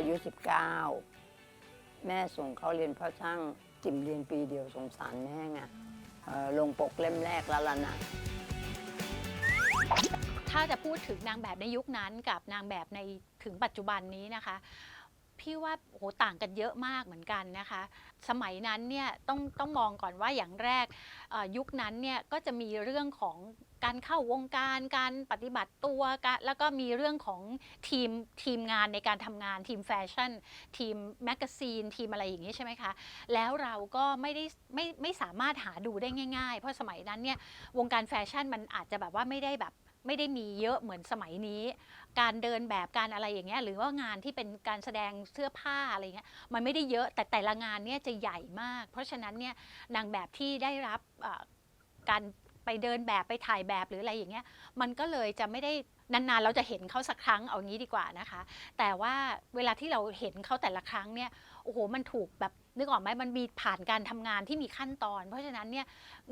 อายุ 19 แม่ส่งเขาเรียนพราะช่างจิมเรียนปีเดียวสงสารแม่ไงเอ่อลงปกเล่มแรกแล้วล่ะนะ ถ้าจะพูดถึงนางแบบในยุคนั้นกับนางแบบในถึงปัจจุบันนี้นะคะ พี่ว่าโอ้โหต่างกันเยอะมากเหมือนกันนะคะ สมัยนั้นเนี่ยต้องต้องมองก่อนว่าอย่างแรกเอ่อยุคนั้นเนี่ยก็จะมีเรื่องของ การเข้าวงการการปฏิบัติตัวการแล้วก็มีเรื่องของทีมทีมงานในการทำงานทีมแฟชั่น ทีมแมกกาซีน ทีมอะไรอย่างนี้ใช่ไหมคะ แล้วเราก็ไม่ได้ไม่ไม่สามารถหาดูได้ง่าย ๆ เพราะสมัยนั้นเนี่ยวงการแฟชั่นมันอาจจะแบบว่าไม่ได้แบบไม่ได้มีเยอะเหมือนสมัยนี้ การเดินแบบการอะไรอย่างเงี้ยหรือว่างานที่เป็นการแสดงเสื้อผ้าอะไรเงี้ยมันไม่ได้เยอะแต่แต่ละงานเนี่ยจะใหญ่มาก เพราะฉะนั้นเนี่ยนางแบบที่ได้รับการ ไปเดินแบบไปถ่ายแบบหรืออะไรอย่างเงี้ยมันก็เลยจะไม่ได้นานๆ เราจะเห็นเขาสักครั้งเอางี้ดีกว่านะคะ แต่ว่าเวลาที่เราเห็นเขาแต่ละครั้งเนี่ยโอ้โหมันถูกแบบนึกออกไหมมันมีผ่านการทำงานที่มีขั้นตอน เพราะฉะนั้นเนี่ย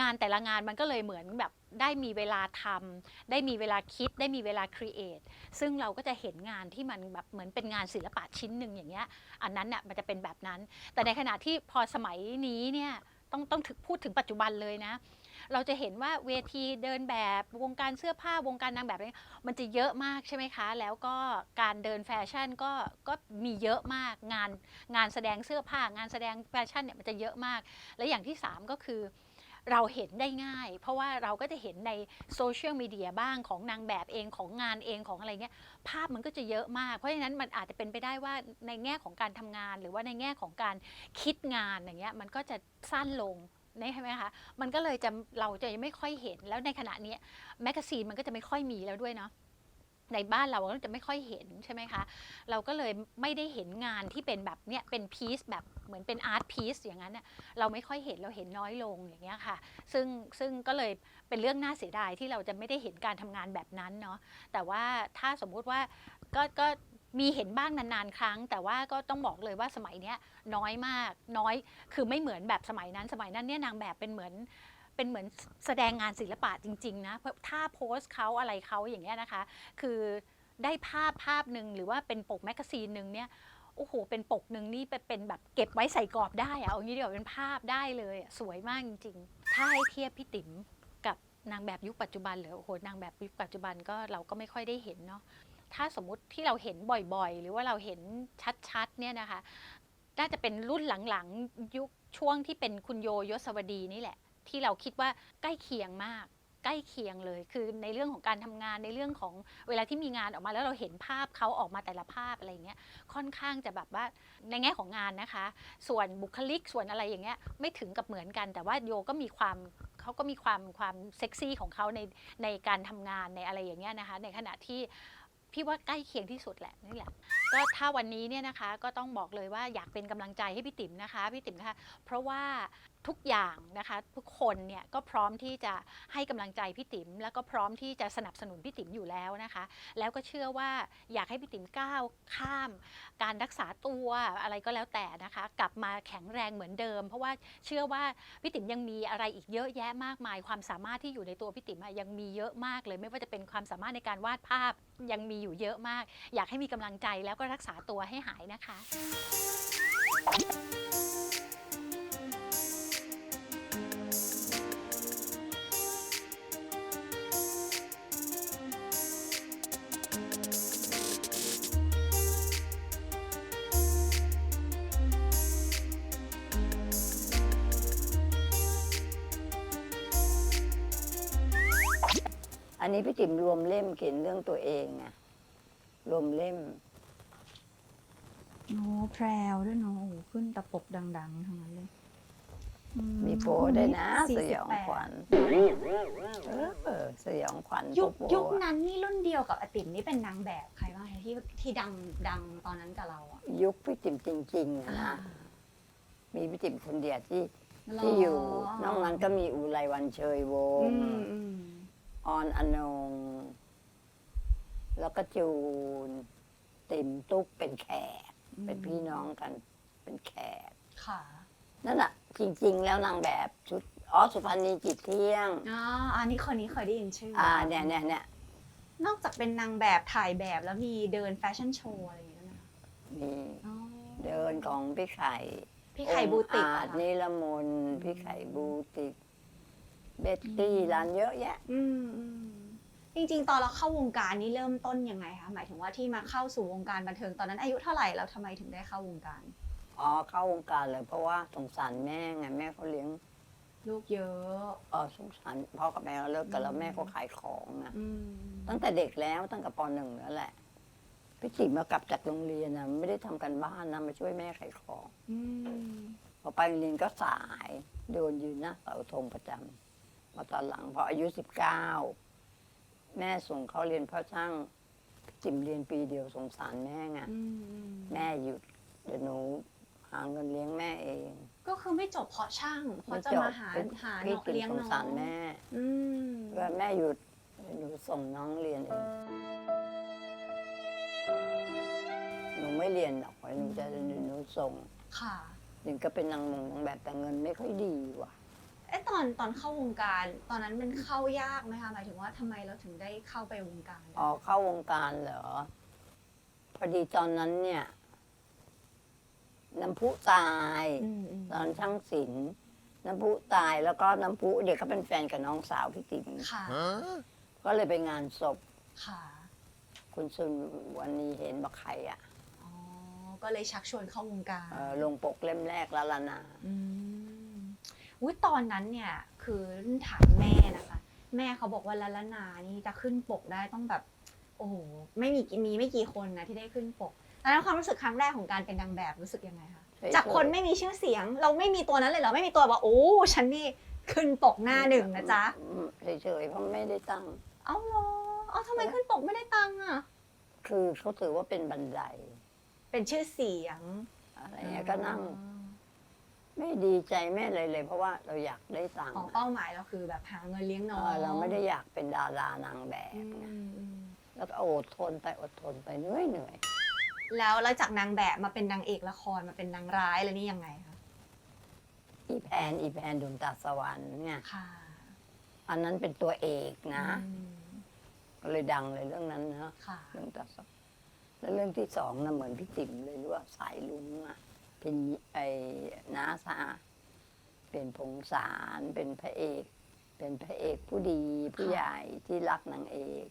งานแต่ละงานมันก็เลยเหมือนแบบได้มีเวลาทำได้มีเวลาคิด ได้มีเวลาครีเอทซึ่งเราก็จะเห็นงานที่มันแบบเหมือนเป็นงานศิลปะชิ้นหนึ่งอย่างเงี้ยอันนั้นน่ะมันจะเป็นแบบนั้น แต่ในขณะที่พอสมัยนี้เนี่ยต้องต้องถึงพูดถึงปัจจุบันเลยนะ เราจะเห็นว่าเวทีเดินแบบวงการเสื้อผ้าวงการนางแบบอะไรมันจะเยอะมากใช่ไหมคะ แล้วก็การเดินแฟชั่นก็ก็มีเยอะมากงานงานแสดงเสื้อผ้างานแสดงแฟชั่นเนี่ยมันจะเยอะมาก และอย่างที่สามก็คือเราเห็นได้ง่าย เพราะว่าเราก็จะเห็นในโซเชียลมีเดียบ้างของนางแบบเองของงานเองของอะไรเงี้ยภาพมันก็จะเยอะมาก เพราะฉะนั้นมันอาจจะเป็นไปได้ว่าในแง่ของการทำงาน หรือว่าในแง่ของการคิดงานอย่างเงี้ยมันก็จะสั้นลง นี่ใช่ไหมคะ มันก็เลยจะเราจะไม่ค่อยเห็นแล้วในขณะนี้แมกกาซีนมันก็จะไม่ค่อยมีแล้วด้วยเนาะในบ้านเราก็จะไม่ค่อยเห็นใช่ไหมคะ เราก็เลยไม่ได้เห็นงานที่เป็นแบบเนี้ยเป็นพีซแบบเหมือนเป็นอาร์ตพีซอย่างนั้นเน่ะเราไม่ค่อยเห็นเราเห็นน้อยลงอย่างเงี้ยค่ะ ซึ่งซึ่งก็เลยเป็นเรื่องน่าเสียดายที่เราจะไม่ได้เห็นการทำงานแบบนั้นเนาะแต่ว่าถ้าสมมุติว่าก็ก็ มีเห็นบ้างนานๆ ครั้ง แต่ว่าก็ต้องบอกเลยว่าสมัยเนี้ยน้อยมากน้อย คือไม่เหมือนแบบสมัยนั้น สมัยนั้นเนี่ยนางแบบเป็นเหมือนเป็นเหมือนแสดงงานศิลปะจริง ๆนะเพราะถ้าโพสต์เขาอะไรเขาอย่างเงี้ยนะคะ คือได้ภาพภาพหนึ่งหรือว่าเป็นปกแมกกาซีนหนึ่งเนี่ยโอ้โห เป็นปกหนึ่งนี่เป็นแบบเก็บไว้ใส่กรอบได้อะเอางี้เดี๋ยวเป็นภาพได้เลยสวยมากจริงๆ ถ้าให้เทียบพี่ติ๋มกับนางแบบยุคปัจจุบันหรือโอ้โหนางแบบยุคปัจจุบันก็เราก็ไม่ค่อยได้เห็นเนาะ ถ้าสมมติที่เราเห็นบ่อยๆ หรือว่าเราเห็นชัดๆเนี่ยนะคะ น่าจะเป็นรุ่นหลังๆยุคช่วงที่เป็นคุณโยยศวดีนี่แหละ ที่เราคิดว่าใกล้เคียงมาก ใกล้เคียงเลย คือในเรื่องของการทำงานในเรื่องของเวลาที่มีงานออกมาแล้วเราเห็นภาพเขาออกมาแต่ละภาพอะไรเงี้ยค่อนข้างจะแบบว่าในแง่ของงานนะคะ ส่วนบุคลิกส่วนอะไรอย่างเงี้ยไม่ถึงกับเหมือนกัน แต่ว่าโยก็มีความเขาก็มีความความเซ็กซี่ของเขาในในการทำงานในอะไรอย่างเงี้ยนะคะ ในขณะที่ พี่ว่าใกล้เคียงที่สุดแหละนี่แหละก็ถ้าวันนี้เนี่ยนะคะก็ต้องบอกเลยว่าอยากเป็นกำลังใจให้พี่ติ๋มนะคะพี่ติ๋มนะคะเพราะว่าทุกอย่างนะคะทุกคนเนี่ยก็พร้อมที่จะให้กำลังใจพี่ติ๋มแล้วก็พร้อมที่จะสนับสนุนพี่ติ๋มอยู่แล้วนะคะ แล้วก็เชื่อว่าอยากให้พี่ติ๋มก้าวข้าม การรักษาตัวอะไรก็แล้วแต่นะคะ กลับมาแข็งแรงเหมือนเดิม เพราะว่าเชื่อว่าพี่ติ๋มยังมีอะไรอีกเยอะแยะมากมาย ความสามารถที่อยู่ในตัวพี่ติ๋มยังมีเยอะมากเลย ไม่ว่าจะเป็นความสามารถในการวาดภาพ ยังมีอยู่เยอะมาก อยากให้มีกำลังใจแล้วก็รักษาตัวให้หายนะคะ อันนี้พี่ติ๋มรวมเล่มเขียนเรื่องตัวเองไงรวมเล่มโอ้แพรวด้วยเนาะโอ้โหขึ้นตะปกดังๆทั้งนั้นเลยอืมีโปด้วยนะสี่สสิบยองแปดขวัญเออสยองขวัญยุคโปโปยุคนั้นนี่รุ่นเดียวกับอาติ๋มนี่เป็นนางแบบใครบ้างคะที่ที่ดังดังตอนนั้นกับเราอะยุคพี่ติ๋มจริงๆอะนะมีพี่ติ๋มคนเดียวที่หรที่อยู่ นอกนั้นก็มีอุไรวันเชยวงอืศ์ มอืม ออนอนง แล้วก็จูน ติ๋มตุ๊กเป็นแขก เป็นพี่น้องกัน เป็นแขก ค่ะนั่นแหะจริง ๆ แล้วนางแบบชุดอ๋อสุพรรณีจิตเที่ยง อ๋ออันนี้คนนี้เคยได้ยินชื่ออ่าอ่าเนี่ยเนี่ยเนี่ยนอกจากเป็นนางแบบถ่ายแบบแล้วมีเดินแฟชั่นโชว์อะไรอย่างเงี้ยด้วยนะมมีอ๋อเดินของพี่ไข่พี่ไข่บูติกองค์อาอะจค่ะนิรมนพี่ไข่บูติก เบตตี้ร้านเยอะแยะ อืมอืมจริงๆ ตอนเราเข้าวงการนี้เริ่มต้นยังไงคะหมายถึงว่าที่มาเข้าสู่วงการบันเทิงตอนนั้นอายุเท่าไหร่แล้วทำไมถึงได้เข้าวงการ อ๋อเข้าวงการเลย เพราะว่าสงสารแม่ไงแม่เขาเลี้ยงลูกเยอะ เออสงสารพ่อกับแม่เขาเลิกกันแล้วแม่เขาขายของอะอืมตั้งแต่เด็กแล้วตั้งแต่ปหนึ่งแล้วแหละพี่ติ๋มมากลับจากโรงเรียนนะไม่ได้ทำกันบ้านนะมาช่วยแม่ขายของอืมพอไปโรงเรียนก็สายโดนยืนหน้าเสาธงประจำ พอตอนหลังพออายุสิบเก้าแม่ส่งเขาเรียนพ่อช่างพี่ติ๋มเรียนปีเดียวสงสารแม่ไงอืมอืมแม่หยุดเดี๋ยวหนูหาเงินเลี้ยงแม่เอง ก็คือไม่จบเพราะช่างเพราะจะมาหาหาพี่เนาะติ๋มเลี้ยงสงน้องสารแม่อืมว่าแม่หยุดเดี๋ยวหนูส่งน้องเรียนเองหนูไม่เรียนหรอกหนูจะหนูส่งค่ะหนึ่งก็เป็นนางมงนางแบบแต่เงินไม่ค่อยดีว่ะเอ๊ะตอนตอนเข้าวงการ ตอนนั้นมันเข้ายากไหมคะหมายถึงว่าทำไมเราถึงได้เข้าไปวงการ อ๋อเข้าวงการเหรอพอดีตอนนั้นเนี่ยน้ำพุตาย อืมอืมตอนช่างศิลป์น้ำพุตายแล้วก็น้ำพุเด็กเขาเป็นแฟนกับน้องสาวพี่ติ๋มค่ะ ก็เลยไปงานศพค่ะ คุณซุนวันนี้เห็นบอกใครอะอ๋อ ก็เลยชักชวนเข้าวงการเออลงปกเล่มแรกละละนาอืม อุ้ยตอนนั้นเนี่ยคือถามแม่นะคะ แม่เขาบอกว่าละละนานี่จะขึ้นปกได้ต้องแบบ โอ้โหไม่มีมีไม่กี่คนนะที่ได้ขึ้นปกตอนนั้นความรู้สึกครั้งแรกของการเป็นนางแบบรู้สึกยังไงคะจากคนไม่มีชื่อเสียง เราไม่มีตัวนั้นเลยเหรอไม่มีตัวว่าโอ้ฉันนี่ขึ้นปกหน้าหนึ่งนะจ๊ะอืมเฉยๆเพราะไม่ได้ตั้งเอาเหรอเอาทำไมขึ้นปกไม่ได้ตังค์อะคือเขาถือว่าเป็นบันได เป็นชื่อเสียงอะไรเงี้ยก็นั่ง ไม่ดีใจแม่เลยเลย เพราะว่าเราอยากได้ตังค์ของเป้าหมายเราคือแบบหาเงินเลี้ยงเอน้องอเราไม่ได้อยากเป็นดารานางแบบอืมไงอืมแล้วก็อดทนไปอดทนไปเหนื่อยเหนื่อยแล้วแล้วจากนางแบบมาเป็นนางเอกละครมาเป็นนางร้ายแล้วนี่ยังไงคะอีแพนอีแพนดวงตาสวรรค์เนี่ยค่ะอันนั้นเป็นตัวเอกนะอืมก็เลยดังเลยเรื่องนั้นนะค่ะ เรื่องตาสวรรค์แล้วเรื่องที่สองนะเหมือนพี่ติ๋มเลยรู้ว่าสายลุงอะ เป็นไอ้น้าสาเป็นพงสารเป็นพระเอก เป็นพระเอกผู้ดีผู้ใหญ่ที่รักนางเอก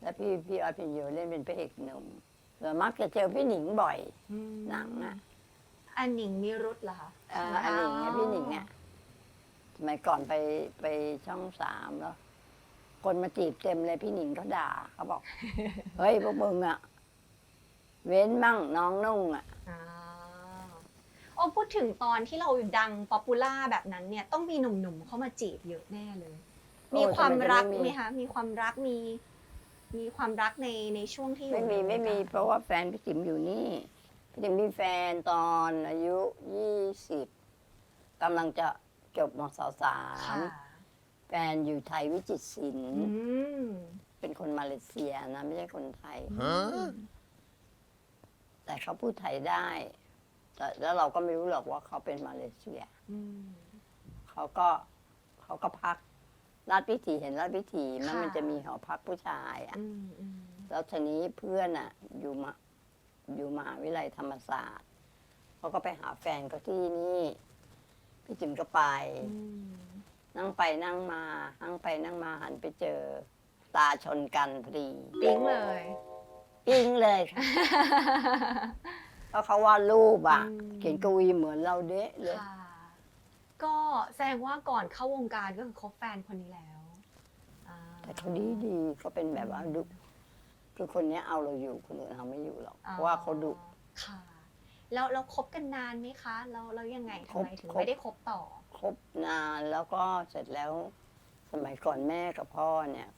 แล้วพี่พี่ออสพินโยเล่นเป็นพระเอกหนุ่มแล้วมักจะเจอพี่หนิงบ่อยอืมหนังอะอันหนิงมีรุตเหรอคะเอ่ออันหนิงเนี่ยพี่หนิงอะสมัยก่อนไปไปช่องสามแล้ว คนมาจีบเต็มเลยพี่หนิงเขาด่าเขาบอก เฮ้ยพวกมึงอะเว้นมั่งน้องนุ่งอะอ๋อ โอ้พูดถึงตอนที่เราดังป๊อปปูล่าแบบนั้นเนี่ยต้องมีหนุ่มๆเข้ามาจีบเยอะแน่เลยมีความรักไหมคะมีความรักมี มีความรักในในช่วงที่อยู่ไม่มีในวงไม่มีการเพราะว่าแฟนพี่ติ๋มอยู่นี่พี่ติ๋มมีแฟนตอนอายุยี่สิบกำลังจะจบมศสาค่ะมแฟนอยู่ไทยวิจิตรศิลป์อืมเป็นคนมาเลเซียนะ ไม่ใช่คนไทย แต่เขาพูดไทยได้ แต่แล้วเราก็ไม่รู้หรอกว่าเขาเป็นมาเลเซียอืมเขาก็เขาก็พักราชพิธีเห็นราชพิธีมันค่ะ มันจะมีหอพักผู้ชายอะ อืมอืมแล้วทีนี้เพื่อนอะ อยู่มาอยู่มหาวิทยาลัยธรรมศาสตร์เขาก็ไปหาแฟนเขาที่นี่พี่จิมก็ไป อืมนั่งไปนั่งมานั่งไปนั่งมาหันไปเจอ ตาชนกันพอดีปิ๊งเลย ปิ้งเลยค่ะ เพราะเขาวาดรูปอะ อืม เขียนกวีเหมือนเราเดะเลย ค่ะก็แสดงว่าก่อนเข้าวงการก็คือคบแฟนคนนี้แล้วอ่าแต่เขาดีดีเขาเป็นแบบว่าดุคือคนเนี้ยเอาเราอยู่คนอื่นเอาไม่อยู่หรอกอ๋อเพราะว่าเขาดุ ค่ะแล้วเราคบกันนานไหมคะแล้วแล้วยังไงคทำบไมถึงคบ ไม่ได้คบต่อคบนานแล้วก็เสร็จแล้ว สมัยก่อนแม่กับพ่อเนี่ย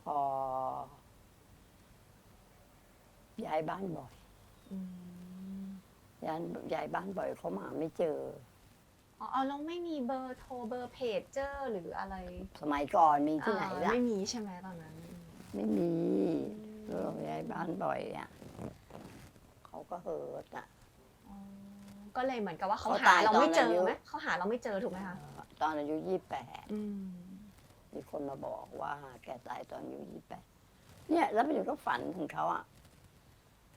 พอ ย้ายบ้านบ่อยอืม ย้ายย้ายบ้านบ่อยเขามาไม่เจอ อ๋อเอาแล้วไม่มีเบอร์โทรเบอร์เพจเจอร์หรืออะไรสมัยก่อนมีที่ไหนอ่าล่ะ ไม่มีใช่ไหมตอนนั้น ไม่มีเราย้ายบ้านบ่อยอะเขาก็เหิดอะ อ๋อก็เลยเหมือนกับว่าเขาเขาหาตายเราไม่เจตอนอายุ อไหมเขาหาเราไม่เจอถูกไหมคะตอนอายุยี่แปดอืมมีคนมาบอกว่าแกตายตอนอายุยี่แปดเนี่ย แล้วไปถึงก็ฝันถึงเขาอะ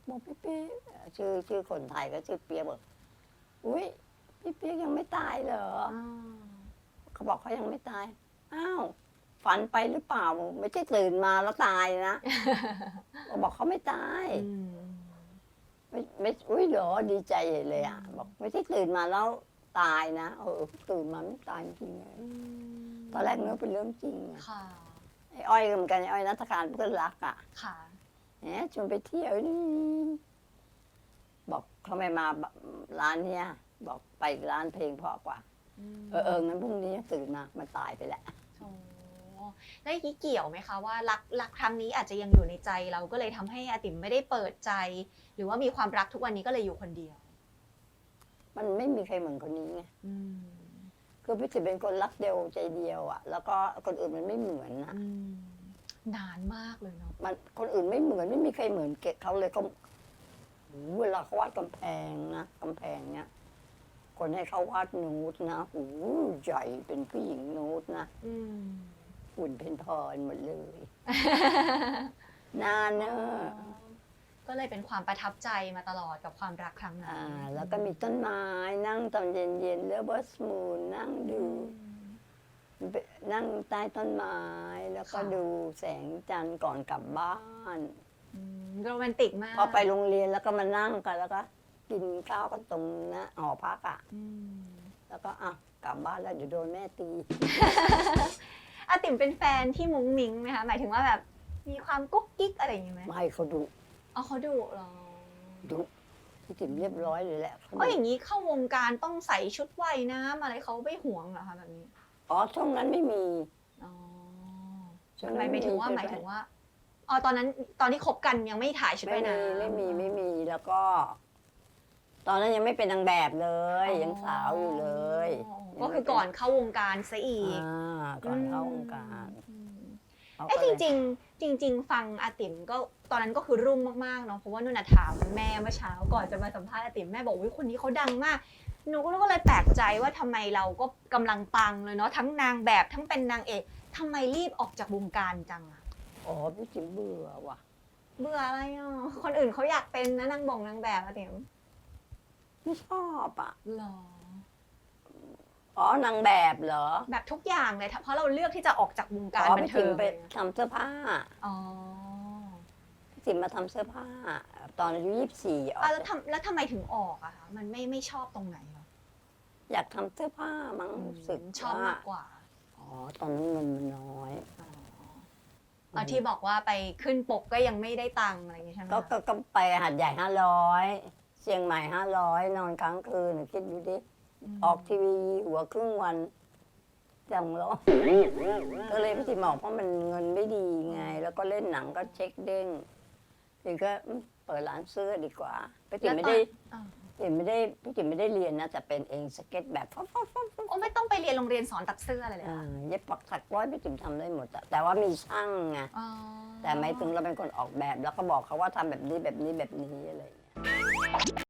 บอกพี่เปี๊ยกชื่อชื่อคนไทยก็ชื่อเปียกบอกอุ้ยพี่เปียกยังไม่ตายเหรอเขาบอกเขายังไม่ตายอ้าวฝันไปหรือเปล่าไม่ใช่ตื่นมาแล้วตายนะบอกเขาไม่ตายอืมไม่ไม่อุ้ยเหรอดีใจใหญ่เลยอะ บอกไม่ใช่ตื่นมาแล้วตายนะเออตื่นมาไม่ตายจริงเลยตอนแรกนึกว่าเป็นเรื่องจริงอะค่ะไอ้อ้อยก็เหมือนกันไอ้อ้อยนัทการเพื่อนรักอะ ค่ะแหมชวนไปเที่ยวนี่บอกเขาไม่มาร้านเนี้ยบอกไปอีกร้านเพลงเพราะกว่า เออเอองั้นพรุ่งนี้ตื่นมามันตายไปแล้วโอ้แล้วอย่างนี้เกี่ยวไหมคะว่ารักรักครั้งนี้อาจจะยังอยู่ในใจเราก็เลยทำให้อาติ๋มไม่ได้เปิดใจ หรือว่ามีความรักทุกวันนี้ก็เลยอยู่คนเดียว มันไม่มีใครเหมือนคนนี้ไงอืมคือพี่ติ๋มเป็นคนรักเดียวใจเดียวอะ แล้วก็คนอื่นมันไม่เหมือนนะอืม นานมากเลยเนาะมันคนอื่นไม่เหมือนไม่มีใครเหมือนเกะเขาเลยก็โหเวลาเขาวาดกำแพงนะกำแพงเนี้ยคนให้เขาวาดนูดนะโอ้โหใหญ่เป็นผู้หญิงนูดนะอืมหุ่นเป็นพรหมดเลย นานเนอะก็เลยเป็นความประทับใจมาตลอดกับความรักครั้งนั้อ่านแล้วก็มีต้นไม้นั่งตอนเย็นๆเลือเบิร์สมูนนั่งดู นั่งใต้ต้นไม้แล้วก็ดูแสงจันทร์ก่อนกลับบ้าน อืมโรแมนติกมากพอไปโรงเรียนแล้วก็มานั่งกันแล้วก็กินข้าวกันตรงนะหอพักอะ อืมแล้วก็อะกลับบ้านแล้วเดี๋ยวโดนแม่ตี อาติ๋มเป็นแฟนที่มุ้งมิ้งไหมคะหมายถึงว่าแบบมีความกุ๊กกิ๊กอะไรอย่างงี้ไหมไม่เขาดุอ๋อเขาดุเหรอดุพี่ติ๋มเรียบร้อยเลยแหละเขาอ๋อดุอย่างนี้เข้าวงการต้องใส่ชุดว่ายน้ำอะไรเขาไม่ห่วงเหรอคะแบบนี้ อ๋อช่วงนั้นไม่มีอ๋อช่วงหนั้นมายถึงว่าหมายถึงว่าอ๋อตอนนั้นตอนที่คบกันยังไม่ถ่ายชุดไม่ว่ายมีน้ำ ไม่มีไม่มีแล้วก็ ตอนนั้นยังไม่เป็นนางแบบเลย ยังสาวอยู่เลยอ๋อก็คือก่อนเข้าวงการซะอีกอ่าก่อนเข้าวงการอืมเขาเอ้ก็จเลยริง ๆ จริง ๆ ฟังอาติ๋มก็ตอนนั้นก็คือรุ่งมากๆเนาะเพราะว่านุ่นนะถามแม่เมื่อเช้าก่อนจะมาสัมภาษณ์อาติ๋มแม่บอกว่าคนนี้เขาดังมาก หนูก็เลยแปลกใจว่าทำไมเราก็กำลังปังเลยเนาะทั้งนางแบบทั้งเป็นนางเอกทำไมรีบออกจากวงการจังอะอ๋อพี่จิ๋มเบื่อว่ะ เบื่ออะไรอะคนอื่นเขาอยากเป็นนะนางบ่งนางแบบอาติ๋มไม่ชอบอะ หรอ อ๋อนางแบบเหรอแบบทุกอย่างเลยเพราะเราเลือกที่จะออกจากวงการอ๋อบันพี่เทิจิ๋มงไปเลยอะทำเสื้อผ้าอ๋อพี่จิ๋มมาทำเสื้อผ้า ตอนอายุยี่สิบสี่ออกอะแล้วทำแล้วทำไมถึงออกอะคะมันไม่ไม่ชอบตรงไหนเหร ออยากทำเสื้อผ้ามั้งรู้สึกชอบว่มากกว่าอ๋อตอนนั้นเงินมันน้อยอ๋ออ๋อที่บอกว่าไปขึ้นปกก็ยังไม่ได้ตังค์อะไรอย่างงี้ใช่ไหมก็คะก็ก็ไปหัดใหญ่ห้าร้อยเชียงใหม่ห้าร้อยนอนกลางคืนคิดดูดิ มออกทีวีหัวครึ่งวันจังร้องก็เลยพี่จิ๋มบอกเพราะมันเงินไม่ดีไง แล้วก็เล่นหนังก็เช็คเด้งพี่ก็อืมเปิดร้านเสื้อดีกว่าพี่จิ๋มไม่ได้อ่าพี่ จิ๋มไม่ได้พี่จิ๋มไม่ได้เรียนนะแต่เป็นเองสเก็ตแบบฟ๊อฟฟ๊อฟฟ๊อฟฟ๊อฟโอ้ไม่ต้องไปเรียนโรงเรียนสอนตัดเสื้ออะไรเลยเหรอ่าอคะเย็บปักถักร้อยพี่จิ๋มทำได้หมดอะแต่ว่ามีช่างไงอ๋อแต่ไม่ถึงเราเป็นคนออกแบบแล้วก็บอกเขาว่าทำแบบนี้แบบนี้แบบนี้อะไรอย่างเงี้ย